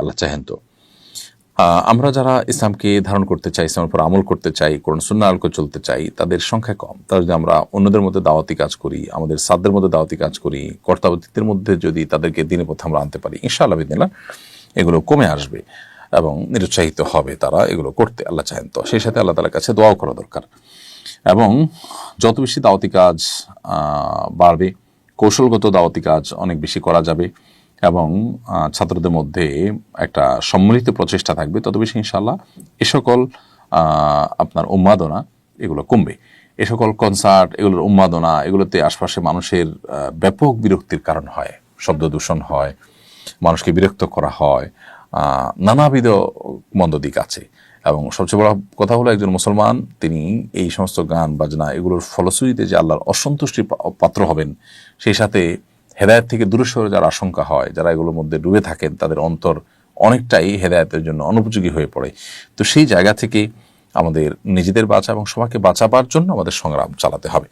আল্লাহ চাহেন তো। আমরা যারা ইসলামকে ধারণ করতে চাই, ইসলামের উপর আমল করতে চাই, কোরআন সুন্না আলকে চলতে চাই, তাদের সংখ্যা কম। তারা যদি আমরা অন্যদের মধ্যে দাওয়াতি কাজ করি, আমাদের সাধ্যের মধ্যে দাওয়াতি কাজ করি, কর্তাবতীদের মধ্যে যদি তাদেরকে দিনে পথে আমরা আনতে পারি, ইনশাআল্লাহ বিদিনা এগুলো কমে আসবে এবং নিরুৎসাহিত হবে তারা এগুলো করতে, আল্লাহ চাহেন তো। সেই সাথে আল্লাহ তালার কাছে দোয়াও করা দরকার। এবং যত বেশি দাওয়াতি কাজ বাড়বে, কৌশলগত দাওয়াতি কাজ অনেক বেশি করা যাবে। এবং ছাত্রদের মধ্যে একটা সম্মিলিত প্রচেষ্টা থাকবে। তত বেশি ইনশাল্লাহ এ সকল আপনার উন্মাদনা এগুলো কমবে। এ সকল কনসার্ট এগুলোর উন্মাদনা, এগুলোতে আশপাশে মানুষের ব্যাপক বিরক্তির কারণ হয়। শব্দ দূষণ হয়, মানুষকে বিরক্ত করা হয় নানাবিধ মন্দ দিক আছে। এবং সবচেয়ে বড় কথা হলো একজন মুসলমান, তিনি এই সমস্ত গান, বাজনা এগুলোর ফলশ্রুতিতে যে আল্লাহর অসন্তুষ্টির পা- পাত্র হবেন, সেই সাথে হেদায়ত থেকে দূরে সরে যার আশঙ্কা হয়। যারা এগুলোর মধ্যে ডুবে থাকেন, তাদের অন্তর অনেকটাই হেদায়তের জন্য অনুপযোগী হয়ে পড়ে। তো সেই জায়গা থেকে আমাদের নিজেদের বাঁচা এবং সবাইকে বাঁচাবার জন্য আমাদের সংগ্রাম চালাতে হবে।